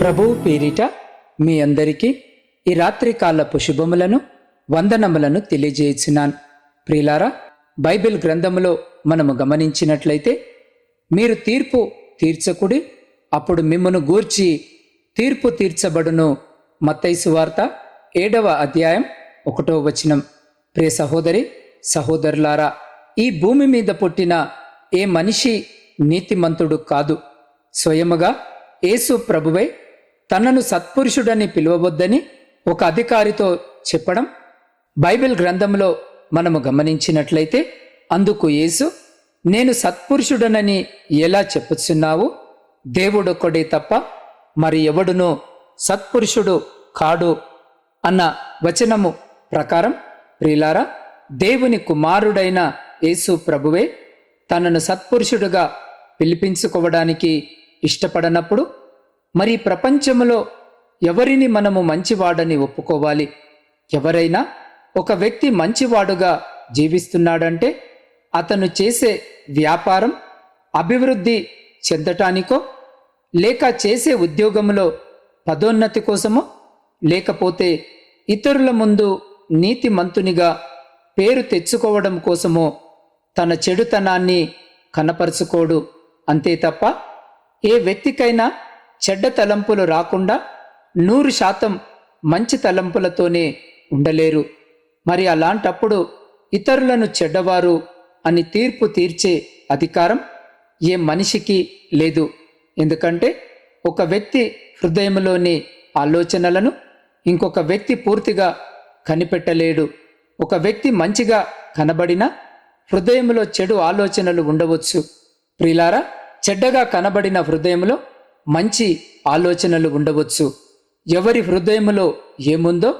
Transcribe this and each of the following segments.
ప్రభువు పేరిట మీ అందరికీ ఈ రాత్రి కాలపు శుభములను వందనములను తెలియజేయించినాను ప్రియులారా బైబిల్ గ్రంథములో మనము గమనించినట్లయితే మీరు తీర్పు తీర్చకుడి అప్పుడు మిమ్మను గూర్చి తీర్పు తీర్చబడును. మత్తైసు వార్త ఏడవ అధ్యాయం ఒకటో వచనం. ప్రియ సహోదరి సహోదరులారా ఈ భూమి మీద పుట్టిన ఏ మనిషి నీతిమంతుడు కాదు. స్వయముగా యేసు ప్రభువై తనను సత్పురుషుడని పిలువబొద్దని ఒక అధికారితో చెప్పడం బైబిల్ గ్రంథంలో మనము గమనించినట్లయితే అందుకు యేసు నేను సత్పురుషుడనని ఎలా చెప్పుచున్నావు? దేవుడొక్కడే తప్ప మరి ఎవడునో సత్పురుషుడు కాడు అన్న వచనము ప్రకారం ప్రిలారా దేవుని కుమారుడైన యేసు ప్రభువే తనను సత్పురుషుడుగా పిలిపించుకోవడానికి ఇష్టపడనప్పుడు మరి ప్రపంచంలో ఎవరిని మనము మంచివాడని ఒప్పుకోవాలి? ఎవరైనా ఒక వ్యక్తి మంచివాడుగా జీవిస్తున్నాడంటే అతను చేసే వ్యాపారం అభివృద్ధి చెందటానికో లేక చేసే ఉద్యోగంలో పదోన్నతి కోసమో లేకపోతే ఇతరుల ముందు నీతిమంతునిగా పేరు తెచ్చుకోవడం కోసమో తన చెడుతనాన్ని కనపరుచుకోడు. అంతే తప్ప ఏ వ్యక్తికైనా చెడ్డ తలంపులు రాకుండా నూరు శాతం మంచి తలంపులతోనే ఉండలేరు. మరి అలాంటప్పుడు ఇతరులను చెడ్డవారు అని తీర్పు తీర్చే అధికారం ఏ మనిషికి లేదు. ఎందుకంటే ఒక వ్యక్తి హృదయంలోని ఆలోచనలను ఇంకొక వ్యక్తి పూర్తిగా కనిపెట్టలేడు. ఒక వ్యక్తి మంచిగా కనబడినా హృదయంలో చెడు ఆలోచనలు ఉండవచ్చు. ప్రిలారా చెడ్డగా కనబడిన హృదయంలో మంచి ఆలోచనలు ఉండవచ్చు. ఎవరి హృదయములో ఏముందో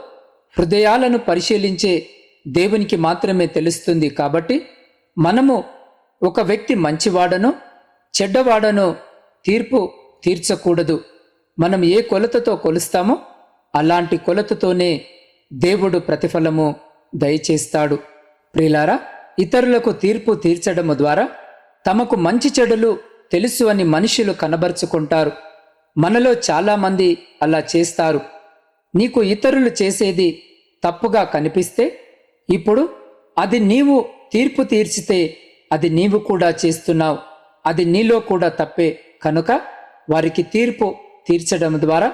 హృదయాలను పరిశీలించే దేవునికి మాత్రమే తెలుస్తుంది కాబట్టి మనము ఒక వ్యక్తి మంచివాడనో చెడ్డవాడనో తీర్పు తీర్చకూడదు. మనం ఏ కొలతతో కొలుస్తామో అలాంటి కొలతతోనే దేవుడు ప్రతిఫలము దయచేస్తాడు. ప్రిలారా ఇతరులకు తీర్పు తీర్చడము ద్వారా తమకు మంచి చెడులు తెలుసు అని మనుషులు కనబరుచుకుంటారు. మనలో చాలామంది అలా చేస్తారు. నీకు ఇతరులు చేసేది తప్పుగా కనిపిస్తే ఇప్పుడు అది నీవు తీర్పు తీర్చితే అది నీవు కూడా చేస్తున్నావు. అది నీలో కూడా తప్పే. కనుక వారికి తీర్పు తీర్చడం ద్వారా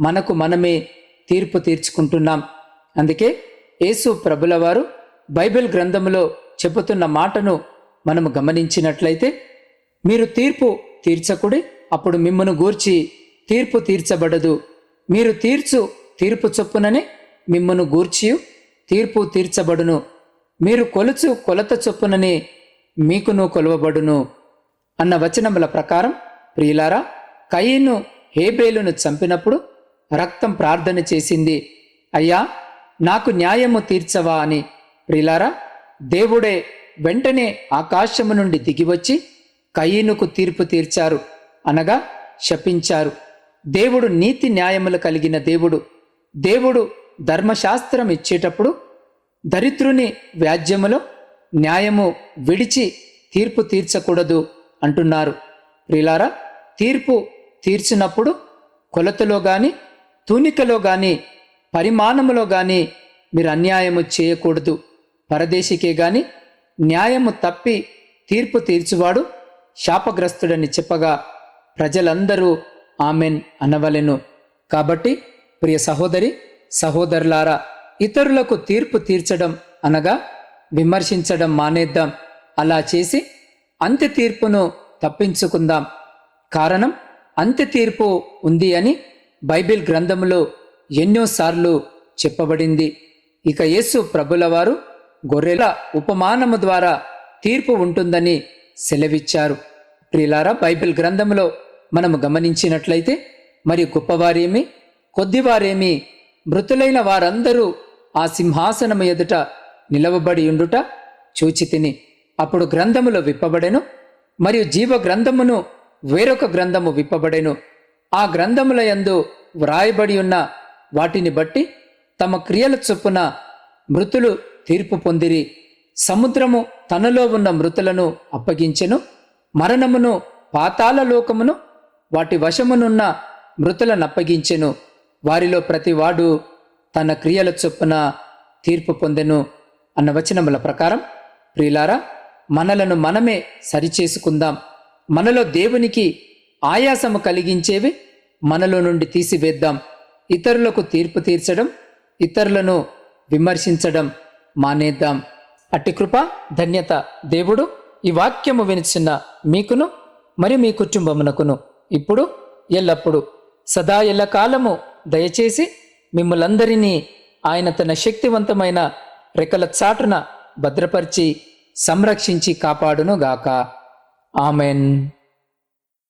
మనకు మనమే తీర్పు తీర్చుకుంటున్నాం. అందుకే యేసు ప్రభుల వారు బైబిల్ గ్రంథంలో చెబుతున్న మాటను మనము గమనించినట్లయితే మీరు తీర్పు తీర్చకుడి అప్పుడు మిమ్మను గూర్చి తీర్పు తీర్చబడదు. మీరు తీర్చు తీర్పు చొప్పుననే మిమ్మను గూర్చియు తీర్పు తీర్చబడును. మీరు కొలుచు కొలత చొప్పుననే మీకును కొలవబడును. అన్న వచనముల ప్రకారం ప్రియులారా కయ్యను హేబేలును చంపినప్పుడు రక్తం ప్రార్థన చేసింది. అయ్యా నాకు న్యాయము తీర్చవా అని. ప్రియులారా దేవుడే వెంటనే ఆకాశము నుండి దిగివచ్చి కయ్యనుకు తీర్పు తీర్చారు అనగా శపించారు. దేవుడు నీతి న్యాయములు కలిగిన దేవుడు. దేవుడు ధర్మశాస్త్రం ఇచ్చేటప్పుడు దరిద్రుని వ్యాజ్యములో న్యాయము విడిచి తీర్పు తీర్చకూడదు అంటున్నారు. ప్రిలారా తీర్పు తీర్చినప్పుడు కొలతలో గాని తూనికలో గాని పరిమాణములో గాని మీరు అన్యాయము చేయకూడదు. పరదేశికే గాని న్యాయము తప్పి తీర్పు తీర్చువాడు శాపగ్రస్తుడని చెప్పగా ప్రజలందరూ ఆమెన్ అనవలెను. కాబట్టి ప్రియ సహోదరి సహోదరులారా ఇతరులకు తీర్పు తీర్చడం అనగా విమర్శించడం మానేద్దాం. అలా చేసి అంత్య తీర్పును తప్పించుకుందాం. కారణం అంత్య తీర్పు ఉంది అని బైబిల్ గ్రంథములో ఎన్నోసార్లు చెప్పబడింది. ఇక యేసు ప్రభుల వారు గొర్రెల ఉపమానము ద్వారా తీర్పు ఉంటుందని సెలవిచ్చారు. ప్రిలారా బైబిల్ గ్రంథంలో మనము గమనించినట్లయితే మరి గొప్పవారేమి కొద్దివారేమి మృతులైన వారందరూ ఆ సింహాసనము ఎదుట నిలవబడి ఉండుట చూచి తిని అప్పుడు గ్రంథములో విప్పబడెను మరియు జీవ గ్రంథమును వేరొక గ్రంథము విప్పబడెను. ఆ గ్రంథముల యందు వ్రాయబడి ఉన్న వాటిని బట్టి తమ క్రియల చొప్పున మృతులు తీర్పు పొందిరి. సముద్రము తనలో ఉన్న మృతులను అప్పగించెను మరణమును పాతాళలోకమును వాటి వశమునున్న మృతులను అప్పగించెను. వారిలో ప్రతివాడు తన క్రియల చొప్పున తీర్పు పొందెను అన్న వచనముల ప్రకారం ప్రియులారా మనలను మనమే సరిచేసుకుందాం. మనలో దేవునికి ఆయాసము కలిగించేవి మనలో నుండి తీసివేద్దాం. ఇతరులకు తీర్పు తీర్చడం ఇతరులను విమర్శించడం మానేద్దాం. అట్టి కృప ధన్యత దేవుడు ఈ వాక్యము వినిచిన మీకును మరి మీ కుటుంబమునకును. ఇప్పుడు ఎల్లప్పుడు సదా ఎల్లకాలము దయచేసి మిమ్మలందరినీ ఆయన తన శక్తివంతమైన రెక్కల చాటున భద్రపరిచి సంరక్షించి కాపాడును గాక ఆమెన్.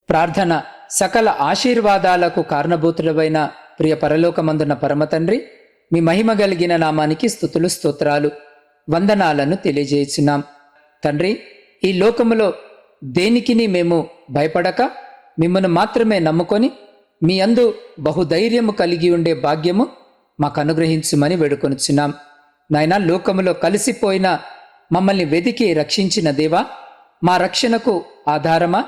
ప్రార్థన సకల ఆశీర్వాదాలకు కారణభూతుడవైన ప్రియ పరలోకమందున పరమతండ్రి మీ మహిమ కలిగిన నామానికి స్థుతులు స్తోత్రాలు. వందనాలను తెలియజేస్తున్నాం. తండ్రి ఈ లోకములో దేనికిని మేము భయపడక మిమ్మల్ని మాత్రమే నమ్ముకొని మీ అందు బహుధైర్యము కలిగి ఉండే భాగ్యము మాకు అనుగ్రహించుమని వేడుకొనిచున్నాం. నాయన లోకములో కలిసిపోయిన మమ్మల్ని వెదికి రక్షించిన దేవా మా రక్షణకు ఆధారమా?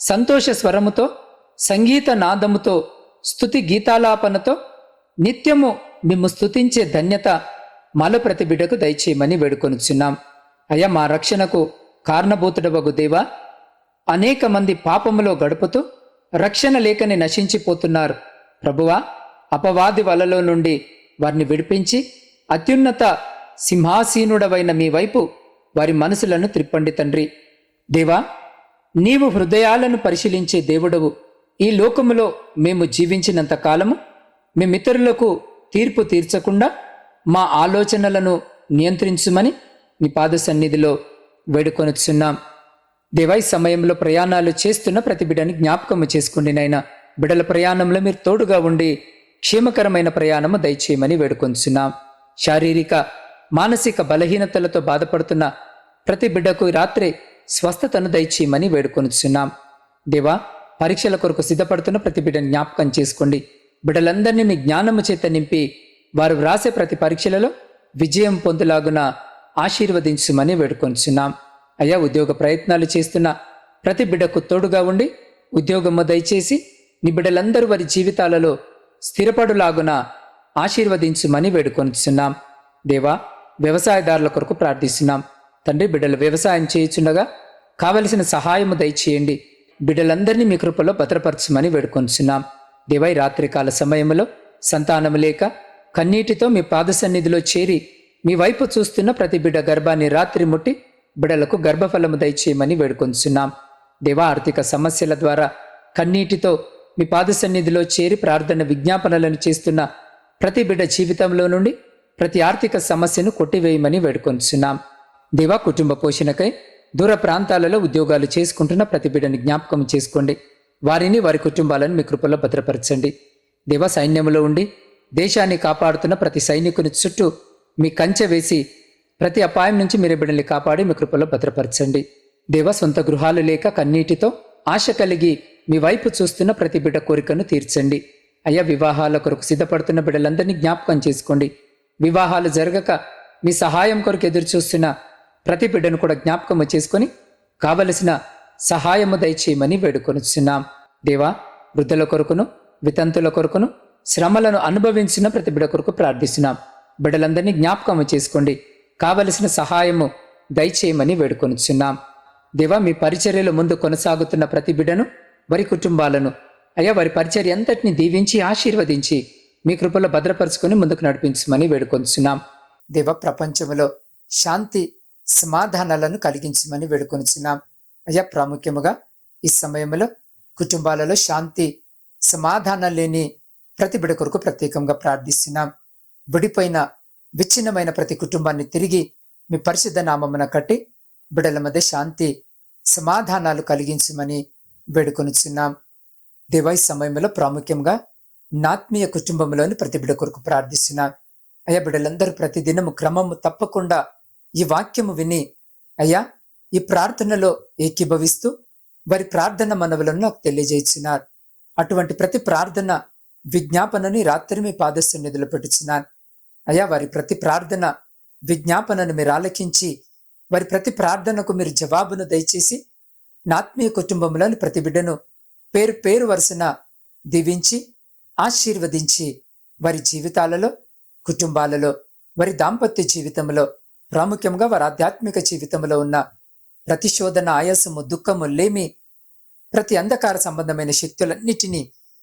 సంతోష స్వరముతో సంగీత నాదముతో స్తుతి గీతాలాపనతో నిత్యము మిమ్ము స్థుతించే ధన్యత మాలో ప్రతి బిడ్డకు దయచేయమని వేడుకొనిచున్నాం. అయ్యా మా రక్షణకు కారణభూతుడవగు దేవా. అనేక మంది పాపములో గడుపుతూ రక్షణ లేకని నశించిపోతున్నారు. ప్రభువా అపవాది వలలో నుండి వారిని విడిపించి అత్యున్నత సింహాసీనుడవైన మీ వైపు వారి మనసులను త్రిప్పండి తండ్రి. దేవా నీవు హృదయాలను పరిశీలించే దేవుడవు. ఈ లోకములో మేము జీవించినంత కాలము మేమితరులకు తీర్పు తీర్చకుండా మా ఆలోచనలను నియంత్రించుమని నీ పాద సన్నిధిలో వేడుకొనుచున్నాం. దేవాయి సమయంలో ప్రయాణాలు చేస్తున్న ప్రతి బిడ్డని జ్ఞాపకము చేసుకోండి నాయన. బిడల ప్రయాణంలో మీరు తోడుగా ఉండి క్షేమకరమైన ప్రయాణము దయచేయమని వేడుకొంచున్నాం. శారీరక మానసిక బలహీనతలతో బాధపడుతున్న ప్రతి బిడ్డకు రాత్రి స్వస్థతను దయచేయమని వేడుకొనుచున్నాం. దేవా పరీక్షల కొరకు సిద్ధపడుతున్న ప్రతి బిడ్డని జ్ఞాపకం చేసుకోండి. బిడ్డలందరినీ జ్ఞానము చేత నింపి వారు వ్రాసే ప్రతి పరీక్షలలో విజయం పొందులాగున ఆశీర్వదించుమని వేడుకొంచున్నాం. అయ్యా ఉద్యోగ ప్రయత్నాలు చేస్తున్న ప్రతి బిడ్డకు తోడుగా ఉండి ఉద్యోగము దయచేసి నీ బిడ్డలందరూ వారి జీవితాలలో స్థిరపడులాగున ఆశీర్వదించుమని వేడుకొనిచున్నాం దేవా వ్యవసాయదారుల కొరకు ప్రార్థిస్తున్నాం. తండ్రి బిడ్డలు వ్యవసాయం చేయుచుండగా కావలసిన సహాయము దయచేయండి. బిడ్డలందరినీ మీ కృపలో భద్రపరచమని వేడుకొనిచున్నాం దేవై రాత్రికాల సమయంలో సంతానము లేక కన్నీటితో మీ పాద సన్నిధిలో చేరి మీ వైపు చూస్తున్న ప్రతి బిడ్డ గర్భాన్ని రాత్రి ముట్టి బిడలకు గర్భఫలము దయచేయమని వేడుకొంచున్నాం. దేవా ఆర్థిక సమస్యల ద్వారా కన్నీటితో మీ పాద సన్నిధిలో చేరి ప్రార్థన విజ్ఞాపనలను చేస్తున్న ప్రతి బిడ్డ జీవితంలో నుండి ప్రతి ఆర్థిక సమస్యను కొట్టివేయమని వేడుకొంచున్నాం. దేవా కుటుంబ పోషణకై దూర ప్రాంతాలలో ఉద్యోగాలు చేసుకుంటున్న ప్రతి బిడ్డని జ్ఞాపకం చేసుకోండి. వారిని వారి కుటుంబాలను మీ కృపలో భద్రపరచండి. దేవ సైన్యంలో ఉండి దేశాన్ని కాపాడుతున్న ప్రతి సైనికుని చుట్టూ మీ కంచె వేసి ప్రతి అపాయం నుంచి మీరు బిడ్డల్ని కాపాడి మీ కృపలో భద్రపరచండి. దేవ సొంత గృహాలు లేక కన్నీటితో ఆశ కలిగి మీ వైపు చూస్తున్న ప్రతి బిడ్డ కోరికను తీర్చండి. అయ్యా వివాహాల కొరకు సిద్ధపడుతున్న బిడ్డలందరినీ జ్ఞాపకం చేసుకోండి. వివాహాలు జరగక మీ సహాయం కొరకు ఎదురు చూస్తున్న ప్రతి బిడ్డను కూడా జ్ఞాపకము చేసుకొని కావలసిన సహాయము దయచేయమని వేడుకొనుచున్నాం. దేవా వృద్ధుల కొరకును వితంతుల కొరకును శ్రమలను అనుభవించిన ప్రతి బిడ కొరకు ప్రార్థిస్తున్నాం. బిడ్డలందరినీ జ్ఞాపకము చేసుకోండి. కావలసిన సహాయము దయచేయమని వేడుకొనిచున్నాం. దేవా మీ పరిచర్యలు ముందు కొనసాగుతున్న ప్రతి బిడ్డను వారి కుటుంబాలను అయ్యా వారి పరిచర్య అంతటిని దీవించి ఆశీర్వదించి మీ కృపలో భద్రపరుచుకొని ముందుకు నడిపించమని వేడుకొనిచున్నాం. దేవ ప్రపంచంలో శాంతి సమాధానాలను కలిగించమని వేడుకొనిచున్నాం. అయ్యా ప్రాముఖ్యముగా ఈ సమయంలో కుటుంబాలలో శాంతి సమాధానం లేని ప్రతి బిడ కొరకు ప్రత్యేకంగా ప్రార్థిస్తున్నాం విడిపోయిన విచ్ఛిన్నమైన ప్రతి కుటుంబాన్ని తిరిగి మీ పరిశుద్ధ నామమున కట్టి బిడల మధ్య శాంతి సమాధానాలు కలిగించమని వేడుకొనిచున్నాం. దేవా ఈ సమయంలో ప్రాముఖ్యంగా నాత్మీయ కుటుంబంలోని ప్రతి బిడ కొరకు ప్రార్థిస్తున్నాం. అయ్యా బిడ్డలందరూ ప్రతిదినము క్రమము తప్పకుండా ఈ వాక్యము విని అయ్యా ఈ ప్రార్థనలో ఏకీభవిస్తూ వారి ప్రార్థన మనవులను నాకు తెలియజేస్తున్నారు అటువంటి ప్రతి ప్రార్థన విజ్ఞాపనని రాత్రి మీ పాద పెట్టుచున్నాను అయ్యా వారి ప్రతి ప్రార్థన విజ్ఞాపనను మీరు ఆలకించి వారి ప్రతి ప్రార్థనకు మీరు జవాబును దయచేసి నాత్మీయ కుటుంబంలోని ప్రతి బిడ్డను పేరు పేరు వరుసన దీవించి ఆశీర్వదించి వారి జీవితాలలో కుటుంబాలలో వారి దాంపత్య జీవితంలో ప్రాముఖ్యంగా వారి ఆధ్యాత్మిక జీవితంలో ఉన్న ప్రతిశోధన ఆయాసము దుఃఖము లేమి ప్రతి అంధకార సంబంధమైన శక్తులన్నిటినీ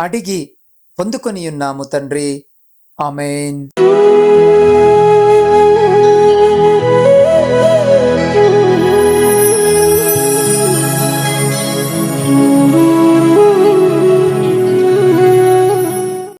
అడిగి పొందుకొని ఉన్నాము తండ్రి. ఆమెన్.